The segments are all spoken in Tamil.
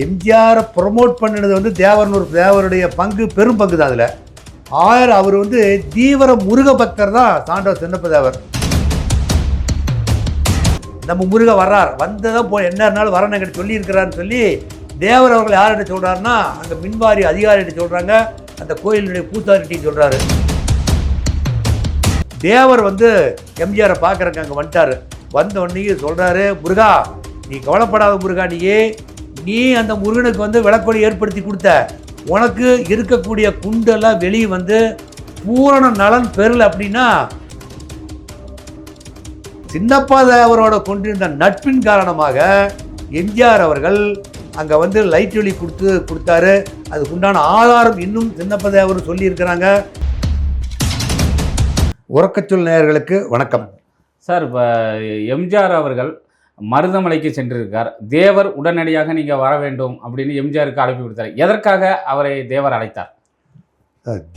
எம்ஜிஆரை ப்ரொமோட் பண்ணினது வந்து தேவரனூர் தேவருடைய பங்கு பெரும் பங்கு தான் அதில். ஆயர் அவர் வந்து தீவிர முருக பக்தர் தான் சாண்டோ சின்னப்ப தேவர். நம்ம முருக வர்றார். வந்ததான் போய் என்ன இருந்தாலும் வரணும் எங்கிட்ட சொல்லியிருக்கிறான்னு சொல்லி தேவர் அவர்கள் யார்கிட்ட சொல்கிறாருன்னா அங்கே மின்வாரி அதிகாரிகிட்ட சொல்கிறாங்க அந்த கோயிலுடைய பூசாரிட்டையும் சொல்கிறாரு தேவர் வந்து எம்ஜிஆரை பார்க்குறக்கு அங்கே வந்துட்டாரு. வந்த உடனே சொல்கிறாரு முருகா நீ கவலைப்படாத முருகா நீயே நீ அந்த முருகனுக்கு வந்து விளக்கொலி ஏற்படுத்தி கொடுத்த உனக்கு இருக்கக்கூடிய குண்டெல்லாம் வெளியே வந்து பூரண நலன் பெறல அப்படின்னா சின்னப்பா அவரோட கொண்டிருந்த நட்பின் காரணமாக எம்ஜிஆர் அவர்கள் அங்கே வந்து லைட் ஒளி கொடுத்து கொடுத்தாரு. அதுக்கு உண்டான ஆதாரம் இன்னும் சின்னப்பா அவர் சொல்லியிருக்கிறாங்க. உறக்கச்சொல் நேயர்களுக்கு வணக்கம். சார் இப்போ எம்ஜிஆர் அவர்கள் மருதமலைக்கு சென்றிருக்கார். தேவர் உடனடியாக நீங்கள் வர வேண்டும் அப்படின்னு எம்ஜிஆருக்கு அழைப்பு விடுத்தார். எதற்காக அவரை தேவர் அழைத்தார்?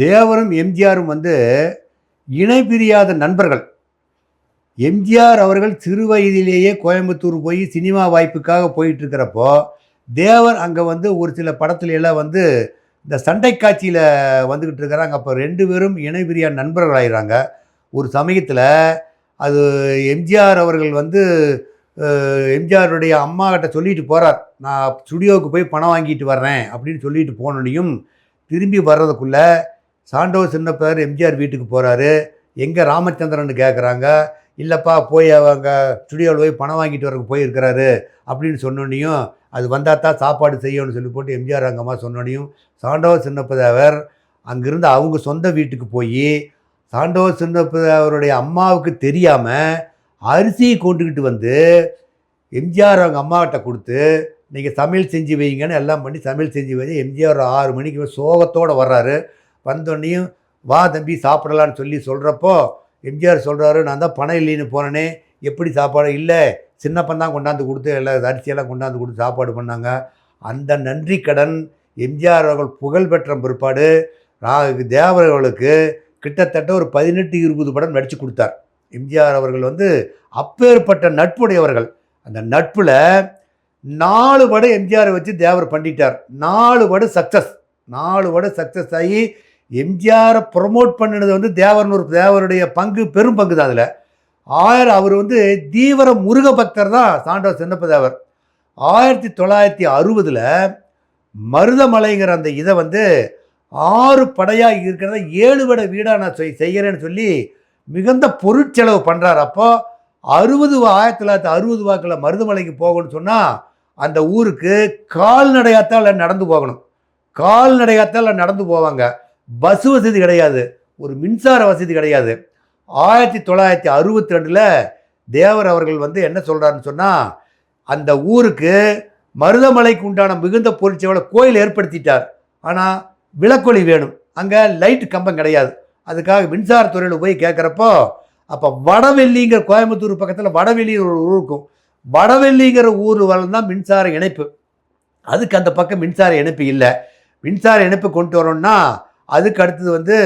தேவரும் எம்ஜிஆரும் வந்து இணை பிரியாத நண்பர்கள். எம்ஜிஆர் அவர்கள் சிறு வயதிலேயே கோயம்புத்தூர் போய் சினிமா வாய்ப்புக்காக போயிட்டு இருக்கிறப்போ தேவர் அங்கே வந்து ஒரு சில படத்துல எல்லாம் வந்து இந்த சண்டை காட்சியில் வந்துக்கிட்டு இருக்கிறாங்க அப்போ ரெண்டு பேரும் இணை பிரியா நண்பர்கள் ஆயிடுறாங்க ஒரு சமயத்தில் அது எம்ஜிஆர் அவர்கள் வந்து எம்ஜிஆருடைய அம்மா கிட்ட சொல்லிட்டு போகிறார் நான் ஸ்டுடியோவுக்கு போய் பணம் வாங்கிட்டு வர்றேன் அப்படின்னு சொல்லிட்டு போனோடையும் திரும்பி வர்றதுக்குள்ளே சாண்டோ சின்னப்பர் எம்ஜிஆர் வீட்டுக்கு போகிறாரு எங்கே ராமச்சந்திரன் கேட்குறாங்க இல்லைப்பா போய் அவங்க ஸ்டுடியோவில் போய் பணம் வாங்கிட்டு வரக்கு போயிருக்கிறாரு அப்படின்னு சொன்னோன்னையும் அது வந்தால் தான் சாப்பாடு செய்யணும்னு சொல்லி போட்டு எம்ஜிஆர் அங்கம்மா சொன்னோன்னையும் சாண்டோ சின்னப்பதேவர் அங்கிருந்து அவங்க சொந்த வீட்டுக்கு போய் சாண்டோ சின்னப்பதேவருடைய அம்மாவுக்கு தெரியாமல் அரிசியை கொண்டுக்கிட்டு வந்து எம்ஜிஆர் அவங்க அம்மாக்கிட்ட கொடுத்து நீங்கள் சமையல் செஞ்சு வைங்கன்னு எல்லாம் பண்ணி சமையல் செஞ்சு வச்சு எம்ஜிஆர் ஆறு மணிக்கு சோகத்தோடு வர்றாரு. வந்தோடனையும் வா தம்பி சாப்பிடலான்னு சொல்லி சொல்கிறப்போ எம்ஜிஆர் சொல்கிறாரு நான் தான் பணம் இல்லைன்னு போனேனே எப்படி சாப்பாடு? இல்லை சின்னப்பன் தான் கொண்டாந்து கொடுத்து எல்லாம் அரிசியெல்லாம் கொண்டாந்து கொடுத்து சாப்பாடு பண்ணாங்க. அந்த நன்றி கடன் எம்ஜிஆர் அவர்கள் புகழ் பெற்ற பிற்பாடு ரா தேவர்களுக்கு கிட்டத்தட்ட ஒரு பதினெட்டு இருபது படம் நடித்து கொடுத்தார். எம்ஜிஆர் அவர்கள் வந்து அப்பேற்பட்ட நட்புடையவர்கள். அந்த நட்பில் நாலு வடை எம்ஜிஆரை வச்சு தேவர் பண்ணிட்டார். நாலு படம் சக்ஸஸ் நாலு வட சக்ஸஸ் ஆகி எம்ஜிஆரை ப்ரொமோட் பண்ணினது வந்து தேவர்னு ஒரு தேவருடைய பங்கு பெரும் பங்கு தான் அதில். ஆயர் அவர் வந்து தீவிர முருக பக்தர் தான் சாண்டவ சின்னப்ப தேவர். ஆயிரத்தி தொள்ளாயிரத்தி அறுபதில் மருதமலைங்கிற அந்த இதை வந்து ஆறு படையாக இருக்கிறத ஏழு வட வீடாக நான் செய்- செய்கிறேன்னு சொல்லி மிகுந்த பொருட்செலவு பண்ணுறார் அப்போ அறுபது ஆயிரத்தி தொள்ளாயிரத்தி அறுபது வாக்கில் மருதமலைக்கு போகணும்னு சொன்னால் அந்த ஊருக்கு கால்நடையாத்தால் நடந்து போகணும். கால்நடையாத்தால் நடந்து போவாங்க. பஸ் வசதி கிடையாது. ஒரு மின்சார வசதி கிடையாது. ஆயிரத்தி தொள்ளாயிரத்தி அறுபத்தி ரெண்டில் தேவர் அவர்கள் வந்து என்ன சொல்கிறாருன்னு சொன்னால் அந்த ஊருக்கு மருதமலைக்கு உண்டான மிகுந்த பொருட்செலவில் கோயில் ஏற்படுத்திட்டார். ஆனால் விளக்கொலி வேணும். அங்கே லைட் கம்பம் கிடையாது. அதுக்காக மின்சாரத்துறையில் போய் கேட்குறப்போ அப்போ வடவெள்ளிங்கிற கோயம்புத்தூர் பக்கத்தில் வடவெள்ளி ஒரு ஊர் இருக்கும். வடவெள்ளிங்கிற ஊர் வரலாம் தான் மின்சார இணைப்பு. அதுக்கு அந்த பக்கம் மின்சார இணைப்பு இல்லை. மின்சார இணைப்பு கொண்டு வரணும்னா அதுக்கு அடுத்தது வந்து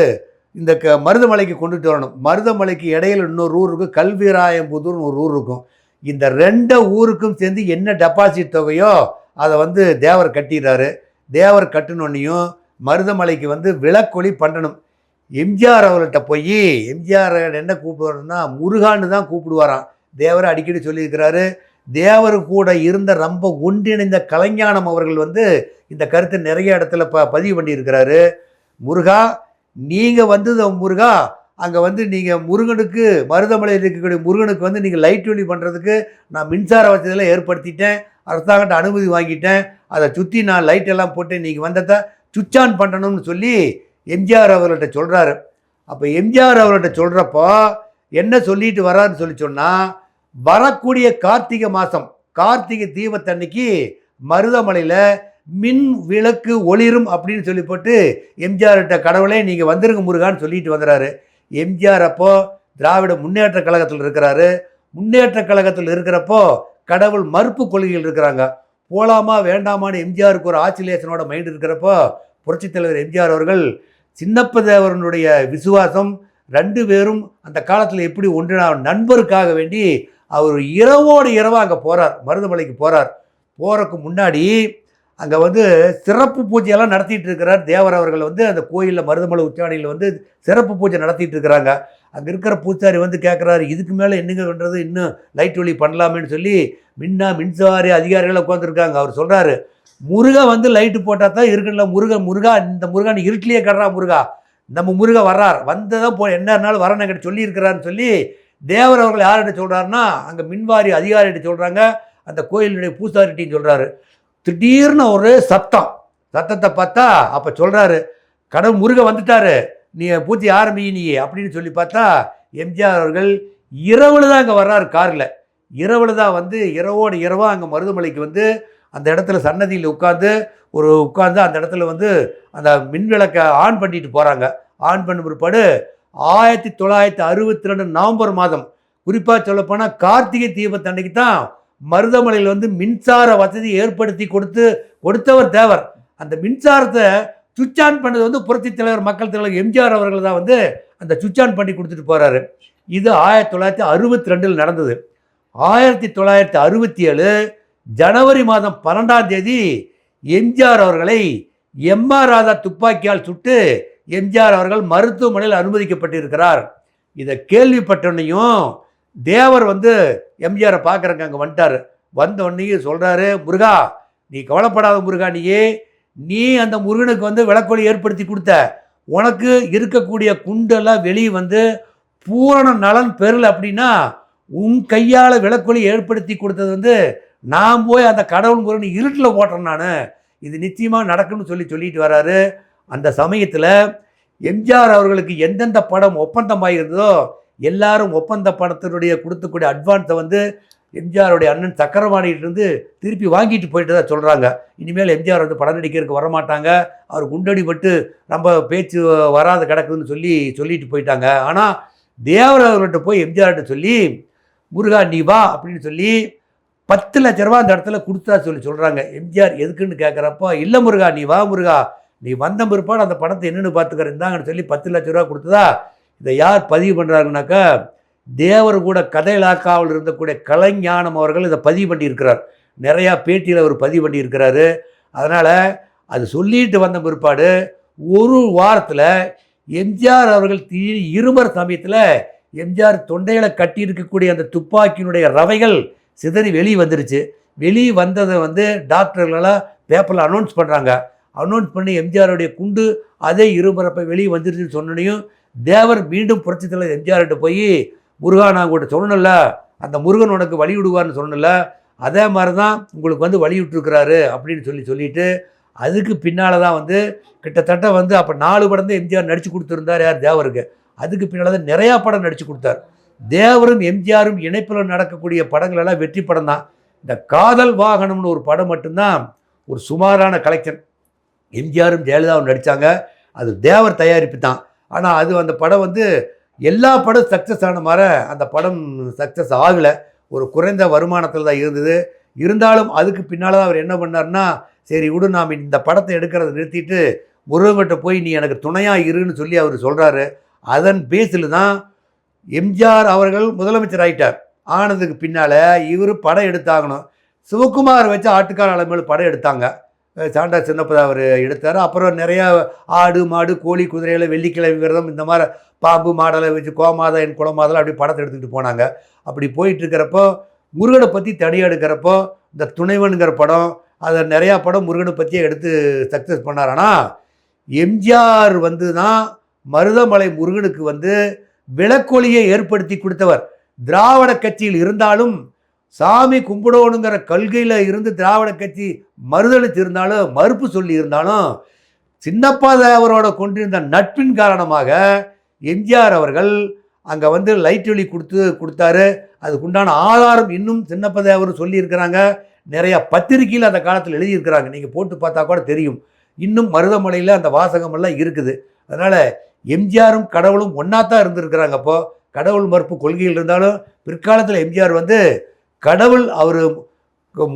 இந்த க மருதமலைக்கு கொண்டுட்டு வரணும். மருதமலைக்கு இடையில இன்னொரு ஊர் இருக்கும் கல்விராயம்புதூர்னு ஒரு ஊர் இருக்கும். இந்த ரெண்டு ஊருக்கும் சேர்ந்து என்ன டெபாசிட் தொகையோ அதை வந்து தேவர் கட்டிடுறாரு. தேவர் கட்டினோன்னையும் மருதமலைக்கு வந்து விளக்கொலி பண்ணணும். எம்ஜிஆர் அவர்கிட்ட போய் எம்ஜிஆர் என்ன கூப்பிடுவாருன்னா முருகான்னு தான் கூப்பிடுவாராம். தேவர் அடிக்கடி சொல்லியிருக்கிறாரு. தேவர் கூட இருந்த ரொம்ப ஒன்றிணைந்த கலைஞானம் அவர்கள் வந்து இந்த கருத்தை நிறைய இடத்துல ப பதிவு பண்ணியிருக்கிறாரு. முருகா நீங்கள் வந்தது முருகா அங்கே வந்து நீங்கள் முருகனுக்கு மருதமலையில் இருக்கக்கூடிய முருகனுக்கு வந்து நீங்கள் லைட் ஒளி பண்ணுறதுக்கு நான் மின்சார வசதியெல்லாம் ஏற்படுத்திட்டேன். அரசாங்கட்ட அனுமதி வாங்கிட்டேன். அதை சுற்றி நான் லைட் எல்லாம் போட்டு நீங்கள் வந்ததை சுவிட்ச் ஆன் பண்ணணும்னு சொல்லி எம்ஜிஆர் அவர்கள்ட்ட சொல்கிறாரு அப்போ எம்ஜிஆர் அவர்கள்ட்ட சொல்கிறப்போ என்ன சொல்லிட்டு வர்றாருன்னு சொல்லி சொன்னால் வரக்கூடிய கார்த்திகை மாதம் கார்த்திகை தீபத்தன்னைக்கு மருதமலையில் மின் விளக்கு ஒளிரும் அப்படின்னு சொல்லி போட்டு எம்ஜிஆர்கிட்ட கடவுளே நீங்கள் வந்துருங்க முருகான்னு சொல்லிட்டு வந்துறாரு. எம்ஜிஆர் அப்போ திராவிட முன்னேற்ற கழகத்தில் இருக்கிறாரு. முன்னேற்ற கழகத்தில் இருக்கிறப்போ கடவுள் மறுப்பு கொள்கைகள் இருக்கிறாங்க. போலாமா வேண்டாமான்னு எம்ஜிஆருக்கு ஒரு ஆசிலேஷனோட மைண்ட் இருக்கிறப்போ புரட்சித் தலைவர் எம்ஜிஆர் அவர்கள் சின்னப்பதவரனுடைய விசுவாசம் ரெண்டு பேரும் அந்த காலத்தில் எப்படி ஒன்றினார் நண்பருக்காக வேண்டி அவர் இரவோடு இரவாக அங்கே போகிறார் மருதமலைக்கு போகிறார் போகிறக்கு முன்னாடி அங்கே வந்து சிறப்பு பூஜையெல்லாம் நடத்திட்டு இருக்கிறார். தேவர் அவர்கள் வந்து அந்த கோயிலில் மருதமலை உச்சாணியில் வந்து சிறப்பு பூஜை நடத்திட்டு இருக்கிறாங்க. அங்கே இருக்கிற பூசாரி வந்து கேட்குறாரு இதுக்கு மேலே என்னங்க பண்ணுறது இன்னும் லைட் ஒளி பண்ணலாமேன்னு சொல்லி மின்னா மின்சாரி அதிகாரிகள் உட்காந்துருக்காங்க அவர் சொல்கிறாரு முருகா வந்து லைட்டு போட்டால் தான் இருக்குல்ல முருகா முருகா இந்த முருகன் இருட்டிலேயே கடுறா முருகா. நம்ம முருகா வர்றார். வந்ததான் போ என்ன நாள் வரணும் என்கிட்ட சொல்லியிருக்கிறான்னு சொல்லி தேவர் அவர்கள் யார்கிட்ட சொல்கிறாருன்னா அங்கே மின்வாரி அதிகாரிகிட்ட சொல்கிறாங்க அந்த கோயிலுடைய பூசாரிட்டின்னு சொல்கிறாரு திடீர்னு ஒரு சத்தம். சத்தத்தை பார்த்தா அப்போ சொல்கிறாரு கடவுள் முருகை வந்துட்டாரு. நீ பூஜை ஆரம்பி நீ அப்படின்னு சொல்லி பார்த்தா எம்ஜிஆர் அவர்கள் இரவில் தான் அங்கே வர்றாரு காரில். இரவில் தான் வந்து இரவோடு இரவாக அங்கே மருதமலைக்கு வந்து அந்த இடத்துல சன்னதியில் உட்காந்து ஒரு உட்காந்து அந்த இடத்துல வந்து அந்த மின்விளக்கை ஆன் பண்ணிட்டு போகிறாங்க ஆன் பண்ண பிற்பாடு ஆயிரத்தி தொள்ளாயிரத்தி அறுபத்தி ரெண்டு நவம்பர் மாதம் குறிப்பாக சொல்லப்போனால் கார்த்திகை தீபத்தன்னைக்கு தான் மருதமலையில் வந்து மின்சார வசதி ஏற்படுத்தி கொடுத்து கொடுத்தவர் தேவர். அந்த மின்சாரத்தை சுவிட்ச் ஆன் பண்ணது வந்து புரட்சி தலைவர் மக்கள் தலைவர் எம்ஜிஆர் அவர்கள் தான் வந்து அந்த சுவிட்ச் ஆன் பண்ணி கொடுத்துட்டு போகிறாரு இது ஆயிரத்தி தொள்ளாயிரத்தி அறுபத்தி ரெண்டில் நடந்தது. ஆயிரத்தி தொள்ளாயிரத்தி அறுபத்தி ஏழு ஜனவரி மாதம் பன்னெண்டாம் தேதி எம்ஜிஆர் அவர்களை எம்ஆர் ராதா துப்பாக்கியால் சுட்டு எம்ஜிஆர் அவர்கள் மருத்துவமனையில் அனுமதிக்கப்பட்டிருக்கிறார். இதை கேள்விப்பட்டோன்னையும் தேவர் வந்து எம்ஜிஆரை பார்க்குறங்க அங்கே வந்துட்டார். வந்த உடனேயும் சொல்கிறாரு முருகா நீ கவலைப்படாத முருகா நீயே நீ அந்த முருகனுக்கு வந்து விளக்கொலி ஏற்படுத்தி கொடுத்த. உனக்கு இருக்கக்கூடிய குண்டெல்லாம் வெளியே வந்து பூரண நலன் பெறல அப்படின்னா உன் கையால் விளக்கொலி ஏற்படுத்தி கொடுத்தது வந்து நான் போய் அந்த கடவுள் முருகன் இருட்டில் ஓட்டுறேன் நான். இது நிச்சயமாக நடக்கும்னு சொல்லி சொல்லிட்டு வராரு. அந்த சமயத்தில் எம்ஜிஆர் அவர்களுக்கு எந்தெந்த படம் ஒப்பந்தமாக இருந்ததோ எல்லாரும் ஒப்பந்த படத்தினுடைய கொடுத்தக்கூடிய அட்வான்ஸை வந்து எம்ஜிஆருடைய அண்ணன் சக்கரவாணியிலிருந்து திருப்பி வாங்கிட்டு போயிட்டு தான் சொல்கிறாங்க இனிமேல் எம்ஜிஆர் வந்து படம் நடிக்கிறதுக்கு வரமாட்டாங்க. அவர் குண்டடிபட்டு ரொம்ப பேச்சு வராது கிடக்குதுன்னு சொல்லி சொல்லிட்டு போயிட்டாங்க. ஆனால் தேவராவர்கிட்ட போய் எம்ஜிஆர்கிட்ட சொல்லி முருகா நீ வா அப்படின்னு சொல்லி பத்து லட்ச ரூபா அந்த இடத்துல கொடுத்தா சொல்லி சொல்கிறாங்க எம்ஜிஆர் எதுக்குன்னு கேட்குறப்போ இல்லை முருகா நீ வா முருகா. நீ வந்த பிற்பாடு அந்த பணத்தை என்னென்னு பார்த்துக்கிறேன். இந்தாங்கன்னு சொல்லி பத்து லட்ச ரூபா கொடுத்ததா? இதை யார் பதிவு பண்ணுறாங்கனாக்கா தேவர் கூட கதையிலாக்காவில் இருந்தக்கூடிய கலைஞானம் அவர்கள் இதை பதிவு பண்ணியிருக்கிறார். நிறையா பேட்டியில் அவர் பதிவு பண்ணியிருக்கிறாரு. அதனால் அது சொல்லிட்டு வந்த பிற்பாடு ஒரு வாரத்தில் எம்ஜிஆர் அவர்கள் தீ இருமர் சமயத்தில் எம்ஜிஆர் தொண்டையில் கட்டியிருக்கக்கூடிய அந்த துப்பாக்கியினுடைய ரவைகள் சிதறி வெளியே வந்துருச்சு. வெளியே வந்ததை வந்து டாக்டர்களெல்லாம் பேப்பரில் அனௌன்ஸ் பண்ணுறாங்க அனௌன்ஸ் பண்ணி எம்ஜிஆருடைய குண்டு அதே இருமரப்பை வெளியே வந்துருச்சுன்னு சொன்னோனையும் தேவர் மீண்டும் புரட்சி தலைவர் எம்ஜிஆர்கிட்ட போய் முருகா நான் கூட சொன்னல அந்த முருகன் உனக்கு வழி விடுவார்னு சொன்னல அதே மாதிரி தான் உங்களுக்கு வந்து வழி விட்டுருக்கிறாரு அப்படின்னு சொல்லி சொல்லிட்டு அதுக்கு பின்னால் தான் வந்து கிட்டத்தட்ட வந்து அப்போ நாலு படம் தான் எம்ஜிஆர் நடித்து கொடுத்துருந்தார் யார்? தேவருக்கு. அதுக்கு பின்னால் தான் நிறையா படம் நடித்து கொடுத்தார். தேவரும் எம்ஜிஆரும் இணைப்பில் நடக்கக்கூடிய படங்கள் எல்லாம் வெற்றி படம் தான் இந்த காதல் வாகனம்னு ஒரு படம் மட்டும்தான் ஒரு சுமாரான கலெக்ஷன் எம்ஜிஆரும் ஜெயலலிதாவும் நடித்தாங்க அது தேவர் தயாரிப்பு தான். ஆனால் அது அந்த படம் வந்து எல்லா படம் சக்ஸஸ் ஆன மாதிரி அந்த படம் சக்ஸஸ் ஆகலை. ஒரு குறைந்த வருமானத்தில் தான் இருந்தது. இருந்தாலும் அதுக்கு பின்னால் தான் அவர் என்ன பண்ணார்னா சரி விடு நாம் இந்த படத்தை எடுக்கிறத நிறுத்திட்டு முருகன்கிட்ட போய் நீ எனக்கு துணையாக இருன்னு சொல்லி அவர் சொல்கிறாரு அதன் பேஸில் தான் எம்ஜிஆர் அவர்கள் முதலமைச்சர் ஆயிட்டார் ஆனதுக்கு பின்னால் இவர் படம் எடுத்தாகணும். சிவகுமார் வச்சு ஆட்டுக்கார அலமேல் படம் எடுத்தாங்க. சாண்டா சின்னப்பதா அவர் எடுத்தார். அப்புறம் நிறையா ஆடு மாடு கோழி குதிரையில் வெள்ளிக்கிழமை விரதம் இந்த மாதிரி பாம்பு மாடலை வச்சு கோமாதா என் குளமாதெல்லாம் அப்படி படத்தை எடுத்துக்கிட்டு போனாங்க. அப்படி போயிட்டுருக்கிறப்போ முருகனை பற்றி தனியாக எடுக்கிறப்போ இந்த துணைவனுங்கிற படம் அதை நிறையா படம் முருகனை பற்றியே எடுத்து சக்ஸஸ் பண்ணார். ஆனால் எம்ஜிஆர் வந்து தான் மருதமலை முருகனுக்கு வந்து விளக்கொலியை ஏற்படுத்தி கொடுத்தவர். திராவிட கட்சியில் இருந்தாலும் சாமி கும்பிடணுங்கிற கொள்கையில் இருந்து திராவிட கட்சி மறுதளித்து இருந்தாலும் மறுப்பு சொல்லி இருந்தாலும் சின்னப்பா தேவரோட கொண்டிருந்த நட்பின் காரணமாக எம்ஜிஆர் அவர்கள் அங்கே வந்து லைட் ஒளி கொடுத்து கொடுத்தாரு. அதுக்குண்டான ஆதாரம் இன்னும் சின்னப்ப தேவர் சொல்லியிருக்கிறாங்க. நிறைய பத்திரிக்கையில் அந்த காலத்தில் எழுதியிருக்கிறாங்க. நீங்கள் போட்டு பார்த்தா கூட தெரியும். இன்னும் மருதமலையில் அந்த வாசகமெல்லாம் இருக்குது. அதனால் எம்ஜிஆரும் கடவுளும் ஒன்றா தான் இருந்திருக்கிறாங்க அப்போது கடவுள் மறுப்பு கொள்கையில் இருந்தாலும் பிற்காலத்தில் எம்ஜிஆர் வந்து கடவுள் அவர்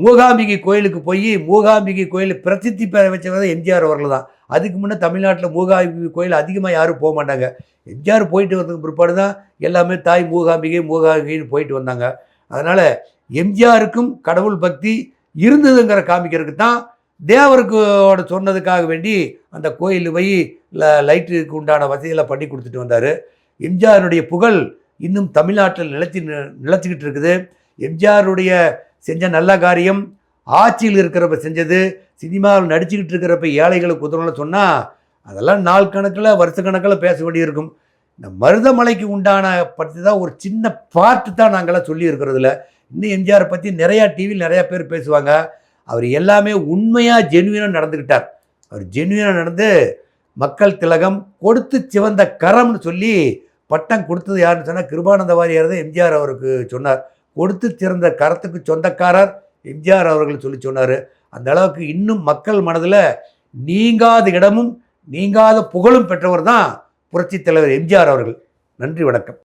மூகாம்பிகை கோயிலுக்கு போய் மூகாம்பிகை கோயில் பிரசித்தி பெற வச்சவங்க எம்ஜிஆர் அவர்கள் தான். அதுக்கு முன்னே தமிழ்நாட்டில் மூகாம்பிகை கோயில் அதிகமாக யாரும் போக மாட்டாங்க. எம்ஜிஆர் போயிட்டு வந்ததுக்கு பிற்பாடு தான் எல்லாமே தாய் மூகாம்பிகை மூகாம்பிகைன்னு போயிட்டு வந்தாங்க. அதனால் எம்ஜிஆருக்கும் கடவுள் பக்தி இருந்ததுங்கிற காமிக்கிறதுக்கு தான் தேவருக்கோட சொன்னதுக்காக வேண்டி அந்த கோயில் போய் ல லைட்டுக்கு உண்டான வசதியெல்லாம் பண்ணி கொடுத்துட்டு வந்தார். எம்ஜிஆருடைய புகழ் இன்னும் தமிழ்நாட்டில் நிலச்சி நிலச்சிக்கிட்டு இருக்குது. எம்ஜிஆருடைய செஞ்ச நல்ல காரியம் ஆட்சியில் இருக்கிறப்ப செஞ்சது சினிமாவில் நடிச்சுக்கிட்டு இருக்கிறப்ப ஏழைகளுக்கு உதவணும்னு சொன்னால் அதெல்லாம் நாள் கணக்கில் வருஷ கணக்கில் பேச வேண்டியிருக்கும். இந்த மருதமலைக்கு உண்டான பற்றி தான் ஒரு சின்ன பார்ட்டு தான் நாங்களாம் சொல்லி இருக்கிறதுல இன்னும் எம்ஜிஆரை பற்றி நிறையா டிவியில் நிறையா பேர் பேசுவாங்க. அவர் எல்லாமே உண்மையாக ஜென்வினாக நடந்துக்கிட்டார் அவர் ஜென்வினாக நடந்து மக்கள் திலகம் கொடுத்து சிவந்த கரம்னு சொல்லி பட்டம் கொடுத்தது யாருன்னு சொன்னால் கிருபானந்த வாரியார் தான் எம்ஜிஆர் அவருக்கு சொன்னார். கொடுத்து சிறந்த கரத்துக்கு சொந்தக்காரர் எம்ஜிஆர் அவர்கள் சொல்லி சொன்னார். அந்த அளவுக்கு இன்னும் மக்கள் மனதில் நீங்காத இடமும் நீங்காத புகழும் பெற்றவர் தான் புரட்சித் தலைவர் எம்ஜிஆர் அவர்கள். நன்றி வணக்கம்.